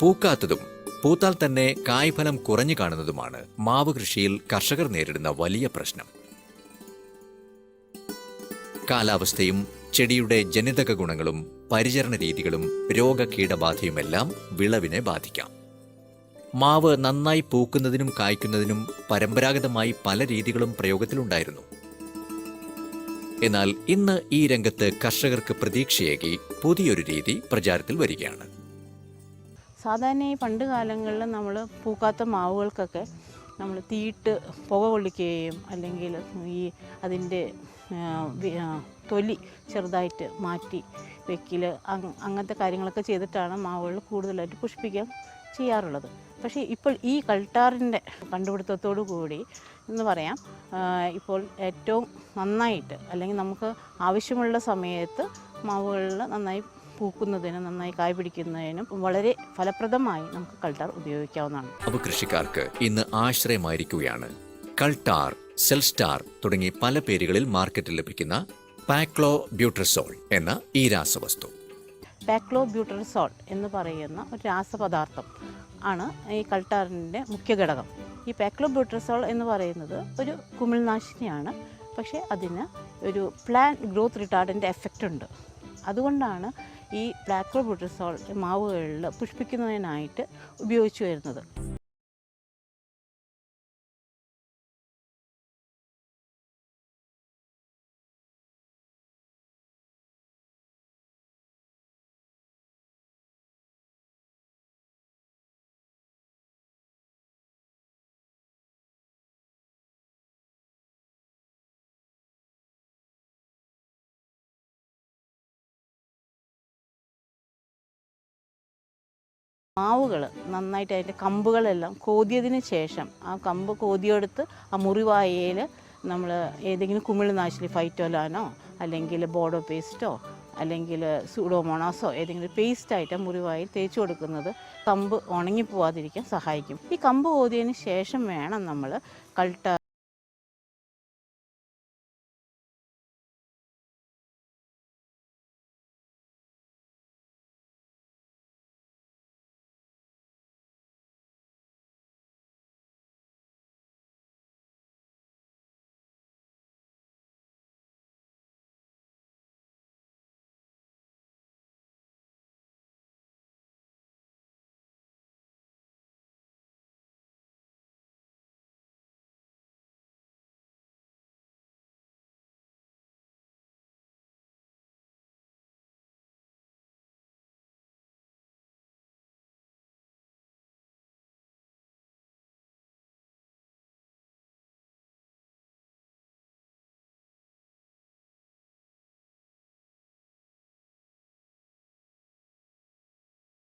പൂക്കാത്തതും പൂത്താൽ തന്നെ കായ്ഫലം കുറഞ്ഞു കാണുന്നതുമാണ് മാവ് കൃഷിയിൽ കർഷകർ നേരിടുന്ന വലിയ പ്രശ്നം. കാലാവസ്ഥയും ചെടിയുടെ ജനിതക ഗുണങ്ങളും പരിചരണ രീതികളും രോഗകീടബാധയുമെല്ലാം വിളവിനെ ബാധിക്കാം. മാവ് നന്നായി പൂക്കുന്നതിനും കായ്ക്കുന്നതിനും പരമ്പരാഗതമായി പല രീതികളും പ്രയോഗത്തിലുണ്ടായിരുന്നു. എന്നാൽ ഇന്ന് ഈ രംഗത്ത് കർഷകർക്ക് പ്രതീക്ഷയേകി പുതിയൊരു രീതി പ്രചാരത്തിൽ വരികയാണ്. സാധാരണ ഈ പണ്ട് കാലങ്ങളിൽ നമ്മൾ പൂക്കാത്ത മാവുകൾക്കൊക്കെ നമ്മൾ തീയിട്ട് പുക കൊള്ളിക്കുകയും അല്ലെങ്കിൽ ഈ അതിന്റെ തൊലി ചെറുതായിട്ട് മാറ്റി വെക്കിൽ അങ്ങനത്തെ കാര്യങ്ങളൊക്കെ ചെയ്തിട്ടാണ് മാവുകൾ കൂടുതലായിട്ട് പുഷ്പിക്കാൻ ചെയ്യാറുള്ളത്. പക്ഷേ ഇപ്പോൾ ഈ കൾട്ടാറിന്റെ കണ്ടുപിടുത്തത്തോടു കൂടി എന്ന് പറയാം ഇപ്പോൾ ഏറ്റവും നന്നായിട്ട് അല്ലെങ്കിൽ നമുക്ക് ആവശ്യമുള്ള സമയത്ത് മാവുകളിൽ നന്നായി പൂക്കുന്നതിനും നന്നായി കായ് പിടിക്കുന്നതിനും വളരെ ഫലപ്രദമായി നമുക്ക് കൾട്ടാർ ഉപയോഗിക്കാവുന്നതാണ്. അവ കൃഷിക്കാർക്ക് ഇന്ന് ആശ്രയമായിരിക്കുകയാണ്. കൾട്ടാർ സെൽസ്റ്റാർ തുടങ്ങി പല പേരുകളിൽ മാർക്കറ്റിൽ ലഭിക്കുന്ന പാക്ലോ ബ്യൂട്രസോൾ എന്ന ഈ രാസവസ്തു. പാക്ലോ ബ്യൂട്രസോൾ എന്ന് പറയുന്ന ഒരു രാസപദാർത്ഥം ആണ് ഈ കൾട്ടാറിന്റെ മുഖ്യ ഘടകം. ഈ പാക്ലോ ബ്യൂട്രസോൾ എന്ന് പറയുന്നത് ഒരു കുമിൾനാശിനിയാണ്. പക്ഷേ അതിന് ഒരു പ്ലാൻ ഗ്രോത്ത് റിട്ടാർഡിന്റെ എഫക്റ്റ് ഉണ്ട് അതുകൊണ്ടാണ് ഈ ബ്ലാക്ക് പാക്ലോബ്യൂട്ടർസോൾ മാവുകളിൽ പുഷ്പിക്കുന്നതിനായിട്ട് ഉപയോഗിച്ചു വരുന്നത്. മാവുകൾ നന്നായിട്ട് അതിന്റെ കമ്പുകളെല്ലാം കോതിയതിന് ശേഷം ആ കമ്പ് കോതിയെടുത്ത് ആ മുറിവായയിൽ നമ്മൾ ഏതെങ്കിലും കുമിളിനാശിനി ഫൈറ്റോലാനോ അല്ലെങ്കിൽ ബോഡോ പേസ്റ്റോ അല്ലെങ്കിൽ സൂഡോമോണാസോ ഏതെങ്കിലും പേസ്റ്റായിട്ട് മുറിവായി തേച്ച് കൊടുക്കുന്നത് കമ്പ് ഉണങ്ങിപ്പോവാതിരിക്കാൻ സഹായിക്കും. ഈ കമ്പ് കോതിയതിന് ശേഷം വേണം നമ്മൾ കൾട്ട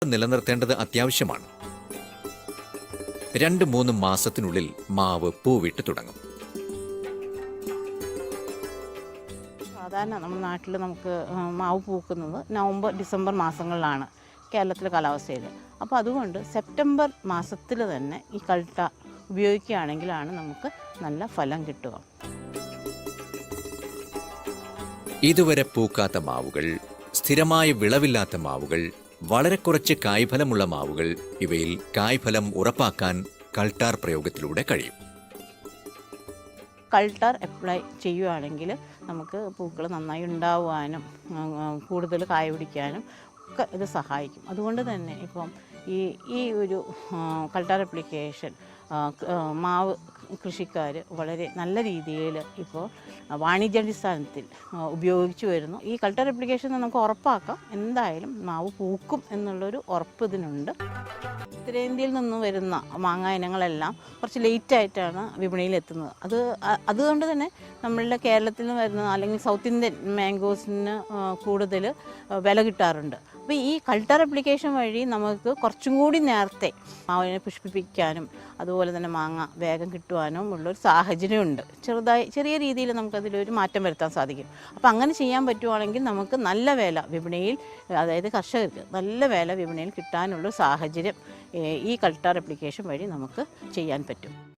നിലനിർത്തേണ്ടത് അത്യാവശ്യമാണ്. രണ്ട് മൂന്ന് മാസത്തിനുള്ളിൽ മാവ് പൂവിട്ട് തുടങ്ങും. സാധാരണ നമ്മുടെ നാട്ടിൽ നമുക്ക് മാവ് പൂക്കുന്നത് നവംബർ ഡിസംബർ മാസങ്ങളിലാണ് കേരളത്തിലെ കാലാവസ്ഥയിൽ അപ്പോൾ അതുകൊണ്ട് സെപ്റ്റംബർ മാസത്തിൽ തന്നെ ഈ കൾട്ട ഉപയോഗിക്കുകയാണെങ്കിലാണ് നമുക്ക് നല്ല ഫലം കിട്ടുക. ഇതുവരെ പൂക്കാത്ത മാവുകൾ സ്ഥിരമായ വിളവില്ലാത്ത മാവുകൾ വളരെ കുറച്ച് കായ്ഫലമുള്ള മാവുകൾ ഇവയിൽ കായ്ഫലം ഉറപ്പാക്കാൻ കൾട്ടാർ പ്രയോഗത്തിലൂടെ കഴിയും. കൾട്ടാർ അപ്ലൈ ചെയ്യുകയാണെങ്കിൽ നമുക്ക് പൂക്കൾ നന്നായി ഉണ്ടാവാനും കൂടുതൽ കായ പിടിക്കാനും ഒക്കെ ഇത് സഹായിക്കും. അതുകൊണ്ട് തന്നെ ഇപ്പം ഈ ഈ ഒരു കൾട്ടാർ അപ്ലിക്കേഷൻ മാവ് കൃഷിക്കാർ വളരെ നല്ല രീതിയിൽ ഇപ്പോൾ വാണിജ്യാടിസ്ഥാനത്തിൽ ഉപയോഗിച്ചു വരുന്നു. ഈ കൾട്ടർ അപ്ലിക്കേഷൻ നമുക്ക് ഉറപ്പാക്കാം. എന്തായാലും മാവ് പൂക്കും എന്നുള്ളൊരു ഉറപ്പ് ഇതിനുണ്ട്. ഉത്തരേന്ത്യയിൽ നിന്ന് വരുന്ന മാങ്ങ ഇനങ്ങളെല്ലാം കുറച്ച് ലേറ്റായിട്ടാണ് വിപണിയിൽ എത്തുന്നത്. അത് അതുകൊണ്ട് തന്നെ നമ്മളുടെ കേരളത്തിൽ നിന്ന് വരുന്ന അല്ലെങ്കിൽ സൗത്ത് ഇന്ത്യൻ മാംഗോസിന് കൂടുതൽ വില കിട്ടാറുണ്ട്. അപ്പോൾ ഈ കൾട്ടർ അപ്ലിക്കേഷൻ വഴി നമുക്ക് കുറച്ചും കൂടി നേരത്തെ മാവിനെ പുഷ്പിപ്പിക്കാനും അതുപോലെ തന്നെ മാങ്ങ വേഗം കിട്ടുവാനും ഉള്ളൊരു സാഹചര്യമുണ്ട്. ചെറുതായി ചെറിയ രീതിയിൽ നമുക്കതിലൊരു മാറ്റം വരുത്താൻ സാധിക്കും. അപ്പോൾ അങ്ങനെ ചെയ്യാൻ പറ്റുവാണെങ്കിൽ നമുക്ക് നല്ല വില വിപണിയിൽ അതായത് കർഷകർക്ക് നല്ല വില വിപണിയിൽ കിട്ടാനുള്ള സാഹചര്യം ഈ കൾട്ടർ അപ്ലിക്കേഷൻ വഴി നമുക്ക് ചെയ്യാൻ പറ്റും.